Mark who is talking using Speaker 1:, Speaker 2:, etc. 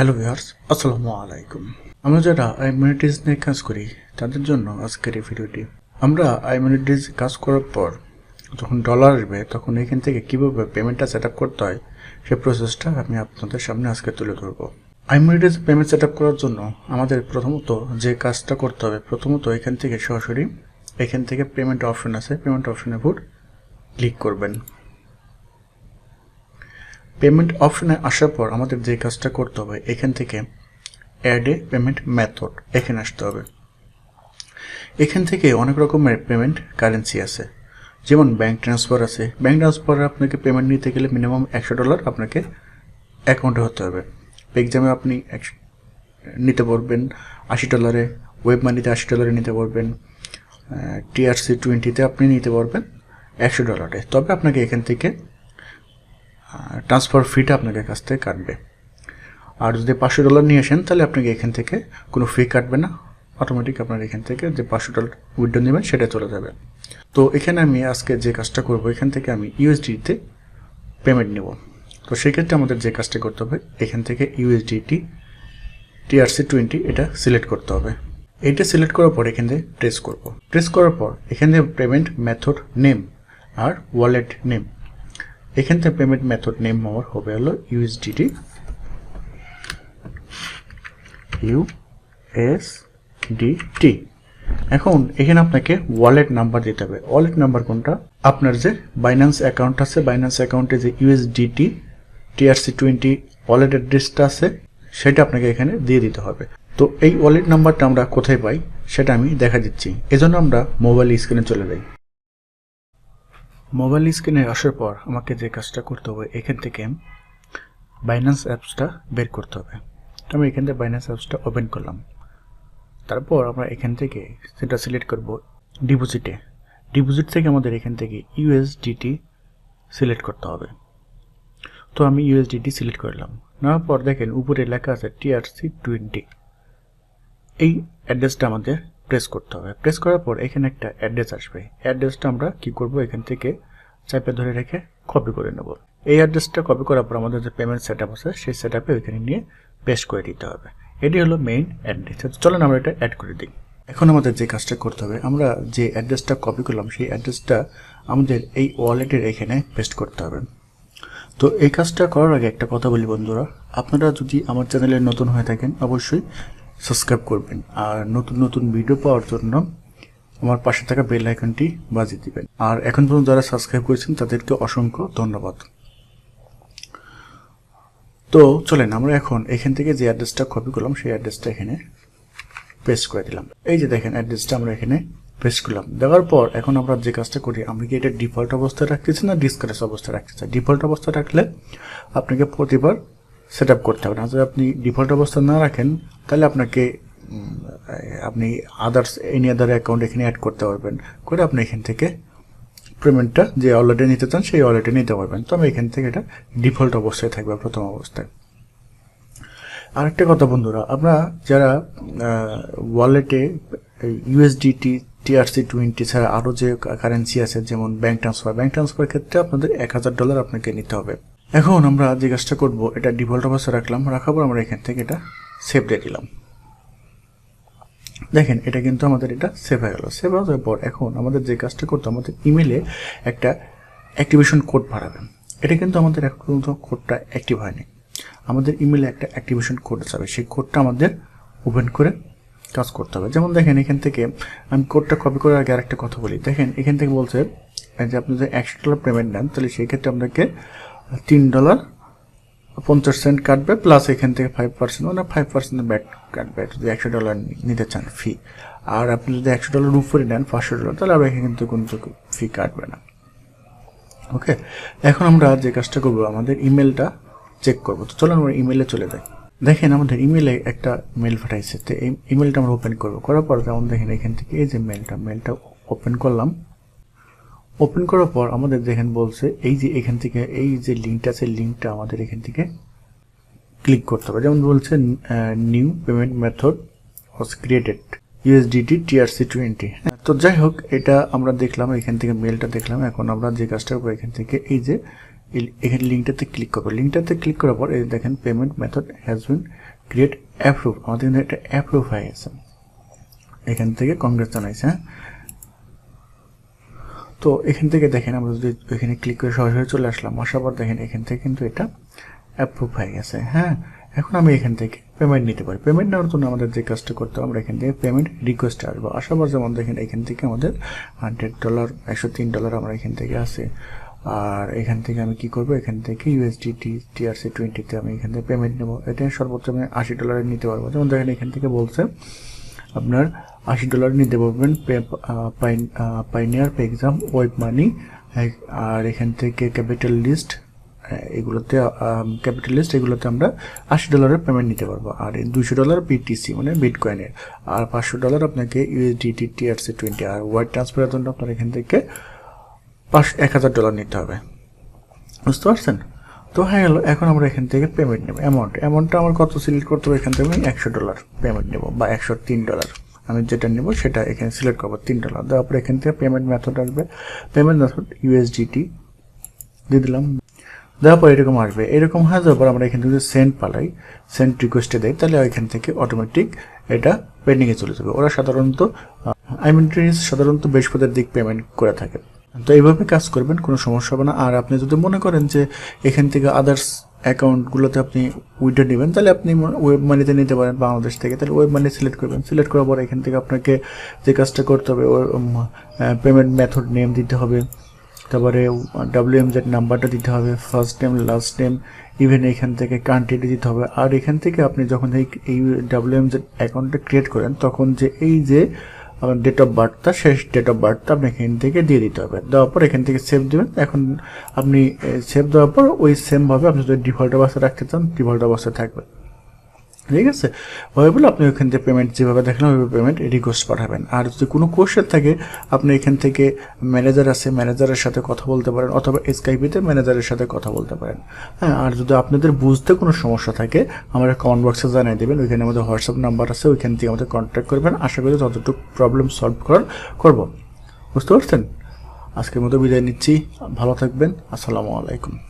Speaker 1: Hello viewers আসসালামু আলাইকুম আমরা যারা আইমিনিটিস নিয়ে কাজ করি, তাদের জন্য আজকের এই ভিডিওটি। আমরা আইমিনিটিস কাজ করার পর, যখন ডলার আসবে, তখন এখান থেকে কীভাবে পেমেন্টটা সেট করতে হয় সেই প্রসেসটা আমি আপনাদের সামনে আজকে তুলে ধরবো। আইমিনিটিস পেমেন্ট সেট করার জন্য আমাদের প্রথমত যে কাজটা করতে হবে, প্রথমত এখান থেকে সরাসরি এখান থেকে পেমেন্ট অপশন আছে পেমেন্ট অপশনের উপর ক্লিক করবেন। পেমেন্ট অপশনে আসার পর আমাদের যে কাজটা করতে হবে, এখান থেকে অ্যাড এ পেমেন্ট মেথড এখানে আসতে হবে। এখান থেকে অনেক রকমের পেমেন্ট কারেন্সি আছে। যেমন ব্যাঙ্ক ট্রান্সফার আছে। ব্যাংক ট্রান্সফারে আপনাকে পেমেন্ট নিতে গেলে মিনিমাম একশো ডলার আপনাকে অ্যাকাউন্টে হতে হবে। এক্সামে আপনি নিতে পারবেন আশি ডলারে ওয়েব মানিতে আশি ডলারে নিতে পারবেন টিআরসি টোয়েন্টিতে আপনি নিতে পারবেন একশো ডলারে তবে আপনাকে এখান থেকে ট্রান্সফার ফিটা আপনাকে কাছ থেকে কাটবে। আর যদি পাঁচশো ডলার নিয়ে আসেন, তাহলে আপনাকে এখান থেকে কোনো ফি কাটবে না। অটোমেটিক আপনার এখান থেকে যে পাঁচশো ডলার উইড্রো নেবেন সেটা চলে যাবে। তো এখানে আমি আজকে যে কাজটা করব, এখান থেকে আমি ইউএসডিতে পেমেন্ট নেব। তো সেক্ষেত্রে আমাদের যে কাজটা করতে হবে, এখান থেকে ইউএসডিটি টিআরসি টোয়েন্টি এটা সিলেক্ট করতে হবে। এটা সিলেক্ট করার পর এখান থেকে ট্রেস করব। ট্রেস করার পর এখান থেকে পেমেন্ট মেথড নেম আর ওয়ালেট নেম এখান থেকে পেমেন্ট মেথড নেম আমার হবে হলো ইউএসডিটি ইউ এস ডিটি এখন এখানে আপনাকে ওয়ালেট নাম্বার দিতে হবে। ওয়ালেট নাম্বার কোনটা? আপনার যে বাইন্যান্স অ্যাকাউন্ট আছে বাইন্যান্স অ্যাকাউন্টে যে ইউএসডিটি টিআরসি টোয়েন্টি ওয়ালেট অ্যাড্রেসটা আছে, সেটা আপনাকে এখানে দিয়ে দিতে হবে। তো এই ওয়ালেট নাম্বারটা আমরা কোথায় পাই, সেটা আমি দেখা দিচ্ছি। এজন্য আমরা মোবাইল স্ক্রিনে চলে যাই। মোবাইল স্ক্রিনে আসার পর আমাকে যে কাজটা করতে হবে, এখান থেকে বাইন্যান্স অ্যাপসটা বের করতে হবে। তো আমি এখান থেকে বাইন্যান্স অ্যাপসটা ওপেন করলাম। তারপর আমরা এখান থেকে সেটা সিলেক্ট করব ডিপোজিটে ডিপোজিট থেকে আমাদের এখান থেকে ইউএসডিটি সিলেক্ট করতে হবে। তো আমি ইউএসডিটি সিলেক্ট করলাম। নেওয়ার পর দেখেন উপরে লেখা আছে টিআরসি টোয়েন্টি এই অ্যাড্রেসটা আমাদের প্রেস করতে হবে। প্রেস করার পর এখানে একটা অ্যাড্রেস আসবে। অ্যাড্রেসটা আমরা কি করব? এখান থেকে চাপে ধরে রেখে কপি করে নেব। এই অ্যাড্রেসটা কপি করার পর আমাদের যে পেমেন্ট সেট আপ আছে, সেই সেট আপে ওইখানে নিয়ে পেস্ট করে দিতে হবে। এটি হলো মেইন অ্যাড্রেস চলেন আমরা এটা অ্যাড করে দিই। এখন আমাদের যে কাজটা করতে হবে, আমরা যে অ্যাড্রেসটা কপি করলাম, সেই অ্যাড্রেসটা আমাদের এই ওয়ালেটের এখানে পেস্ট করতে হবে। তো এই কাজটা করার আগে একটা কথা বলি বন্ধুরা। আপনারা যদি আমার চ্যানেলে নতুন হয়ে থাকেন, অবশ্যই সাবস্ক্রাইব করবেন আর নতুন নতুন ভিডিও পাওয়ার জন্য আমার পাশে থাকা বেল আইকনটি বাজিয়ে দিবেন। আর এখন পর্যন্ত যারা সাবস্ক্রাইব করেছেন, তাদেরকে অসংখ্য ধন্যবাদ। তো চলেন, আমরা এখন এখান থেকে যে অ্যাড্রেসটা কপি করলাম, সেই অ্যাড্রেসটা এখানে পেস্ট করে দিলাম। এই যে দেখেন, অ্যাড্রেসটা আমরা এখানে পেস্ট করলাম। দেওয়ার পর এখন আমরা যে কাজটা করি আমরা কি এটা ডিফল্ট অবস্থায় রাখতেছি না ডিসকারেস অবস্থায় রাখতে চাই ডিফল্ট অবস্থায় রাখলে আপনাকে প্রতিবার সেট আপ করতে হবে। না যদি আপনি ডিফল্ট অবস্থা না রাখেন, তাহলে আপনাকে আপনি আদার্স এনি আদার অ্যাকাউন্ট এখানে অ্যাড করতে পারবেন। করে আপনি এখান থেকে পেমেন্টটা যে ওয়ালেটে নিতে চান, সেই ওয়ালেটে নিতে পারবেন। তো আমি এখান থেকে এটা ডিফল্ট অবস্থায় থাকবে, প্রথম অবস্থায়। আরেকটা কথা বন্ধুরা, আমরা যারা ওয়ালেটে ইউএসডিটি টিআরসি টোয়েন্টি ছাড়া আরও যে কারেন্সি আছে, যেমন ব্যাঙ্ক ট্রান্সফার ব্যাঙ্ক ট্রান্সফার ক্ষেত্রে আপনাদের এক হাজার ডলার আপনাকে নিতে হবে। এখন আমরা যে কাজটা করব, এটা ডিফল্ট অবস্থায় রাখলাম, রাখার পর আমরা এখান থেকে এটা সেভ দিয়ে দিলাম। দেখেন, এটা কিন্তু আমাদের এটা সেভ হয়ে গেল। সেভ হওয়ার পর এখন আমাদের যে কাজটা করতো আমাদের ইমেলে একটা অ্যাক্টিভেশন কোড পাঠাবেন এটা কিন্তু আমাদের এখন পর্যন্ত কোডটা অ্যাক্টিভ হয়নি। আমাদের ইমেলে একটা অ্যাক্টিভেশন কোড যাবে সেই কোডটা আমাদের ওপেন করে কাজ করতে হবে। যেমন দেখেন, এখান থেকে আমি কোডটা কপি করার আগে আরেকটা কথা বলি। দেখেন, এখান থেকে বলছে যে আপনি যদি একশো ডলার পেমেন্ট নেন, তাহলে সেই ক্ষেত্রে আপনাকে তিন ডলার পঞ্চাশ সেন্ট কাটবে প্লাস এখান থেকে ফাইভ পার্সেন্ট মানে ফাইভ পার্সেন্ট ব্যাট কাটবে, যদি একশো ডলার নিতে চান ফি আর আপনি যদি একশো ডলার উপরে নেন, পাঁচশো ডলার তাহলে আপনাকে কিন্তু কিন্তু ফি কাটবে না। ওকে এখন আমরা যে কাজটা করব, আমাদের ইমেলটা চেক করব। তো চলো আমরা ইমেলে চলে যাই। দেখেন আমাদের ইমেলে একটা মেল পাঠাইছে। তো এই ইমেলটা আমরা ওপেন করব। করার পর যেমন দেখেন এখান থেকে এই যে মেলটা মেলটা ওপেন করলাম। ওপেন করার পর আমাদের দেখেন বলছে, এই যে এখান থেকে, এই যে লিঙ্কটা আছে লিঙ্কটা আমাদের এখান থেকে ক্লিক করতে হবে। যেমন বলছে new payment method was created USDT TRC twenty তো যাই হোক, এটা আমরা দেখলাম, এখান থেকে মেলটা দেখলাম। এখন আমরা যে কাজটা করব এখান থেকে, এই যে এখানে লিঙ্কটাতে ক্লিক করব। লিঙ্কটাতে ক্লিক করার পর, এই দেখেন payment method has been create approve আমাদের কিন্তু এটা অ্যাপ্রুভ হয়ে গেছে এখান থেকে কংগ্রেস জানাইছে হ্যাঁ। তো এখান থেকে দেখেন আমরা যদি এখানে ক্লিক করে সরাসরি চলে আসলাম আসার পর দেখেন এখান থেকে কিন্তু এটা অ্যাপ্রুভ হয়ে গেছে হ্যাঁ এখন আমি এখান থেকে পেমেন্ট নিতে পারি পেমেন্ট নেওয়ার জন্য আমাদের যে কাজটা করতে হবে আমরা এখান থেকে পেমেন্ট রিকোয়েস্ট আসব আসার পর যেমন দেখেন এখান থেকে আমাদের হান্ড্রেড ডলার একশো তিন ডলার আমরা এখান থেকে আছে আর এখান থেকে আমি কি করব এখান থেকে ইউএসডিটি টিআরসি টোয়েন্টিতে আমি এখান থেকে পেমেন্ট নেব এটা সর্বোচ্চ আমি আশি ডলারে নিতে পারব যেমন দেখেন এখান থেকে বলছে আপনার আশি ডলার নিতে পারবেন Payoneer pay exam WebMoney আর এখান থেকে ক্যাপিটাল লিস্ট এগুলোতে ক্যাপিটাল লিস্ট এগুলোতে আমরা আশি ডলারের পেমেন্ট নিতে পারব। আর দুশো ডলার বিটিসি মানে বিটকয়েনের আর পাঁচশো ডলার আপনাকে ইউএসডিটি টিআরসি টোয়েন্টি আর ওয়াইড ট্রান্সফারের জন্য আপনার এখান থেকে পাঁচ, এক হাজার ডলার নিতে হবে। বুঝতে পারছেন? তো হয়ে গেল এখন আমরা এখান থেকে পেমেন্ট নেব। অ্যামাউন্ট অ্যামাউন্টটা আমার কত সিলেক্ট করতে হবে? এখান থেকে আমি একশো ডলার পেমেন্ট নেব বা একশো তিন ডলার। আমি যেটা নেব সেটা এখানে সিলেক্ট করব তিন ডলার দেওয়ার পরে এখান থেকে পেমেন্ট মেথড আসবে। পেমেন্ট মেথড ইউএসডিটি দিয়ে দিলাম। দেওয়ার পর এরকম আসবে। এরকম হয়ে যাওয়ার পর আমরা এখান থেকে সেন্ড পালাই। সেন্ড রিকোয়েস্টে দেয় তাহলে এখান থেকে অটোমেটিক এটা পেন্ডিংয়ে চলে যাবে। ওরা সাধারণত আই মিন সাধারণত বৃহস্পতির দিক পেমেন্ট করে থাকে। তো এইভাবে কাজ করবেন, কোনো সমস্যা হবে না। আর আপনি যদি মনে করেন যে এখান থেকে আদার্স অ্যাকাউন্টগুলোতে আপনি উইড্রো নেবেন, তাহলে আপনি ওয়েব মানিতে নিতে পারেন বাংলাদেশ থেকে। তাহলে ওয়েব মানি সিলেক্ট করবেন। সিলেক্ট করার পর এখান থেকে আপনাকে যে কাজটা করতে হবে পেমেন্ট মেথড নেম দিতে হবে। তারপরে ডাব্লিউ এম জেড নাম্বারটা দিতে হবে first name last name even এখান থেকে কান্ট্রিটা দিতে হবে। আর এখান থেকে আপনি যখন এই ডাব্লিউ এম জেড অ্যাকাউন্টটা ক্রিয়েট করেন, তখন যে এই যে আপনার ডেট অফ বার্থটা শেষ ডেট অফ বার্থটা আপনি এখান থেকে দিয়ে দিতে হবে। দেওয়ার পর এখান থেকে সেভ দেবেন। এখন আপনি সেভ দেওয়ার পর ওই সেমভাবে আপনি যদি ডিফল্ট অবস্থা রাখতে চান ডিফল্ট অবস্থায় থাকবে। ঠিক আছে? হয়ে বলে আপনি ওখান থেকে পেমেন্ট যেভাবে দেখলেন ওইভাবে পেমেন্ট রিকোয়েস্ট পাঠাবেন। আর যদি কোনো কোশ্চেন থাকে, আপনি এখান থেকে ম্যানেজার আছে ম্যানেজারের সাথে কথা বলতে পারেন, অথবা স্কাইপিতে ম্যানেজারের সাথে কথা বলতে পারেন। হ্যাঁ আর যদি আপনাদের বুঝতে কোনো সমস্যা থাকে আমাদের কমেন্ট বক্সে জানিয়ে দেবেন, ওইখানে আমাদের হোয়াটসঅ্যাপ নাম্বার আছে, ওইখান থেকে আমাদের কন্ট্যাক্ট করবেন। আশা করি যতটুকু প্রবলেম সলভ করার, করব। বুঝতে পারছেন? আজকের মতো বিদায় নিচ্ছি। ভালো থাকবেন। আসসালামু আলাইকুম।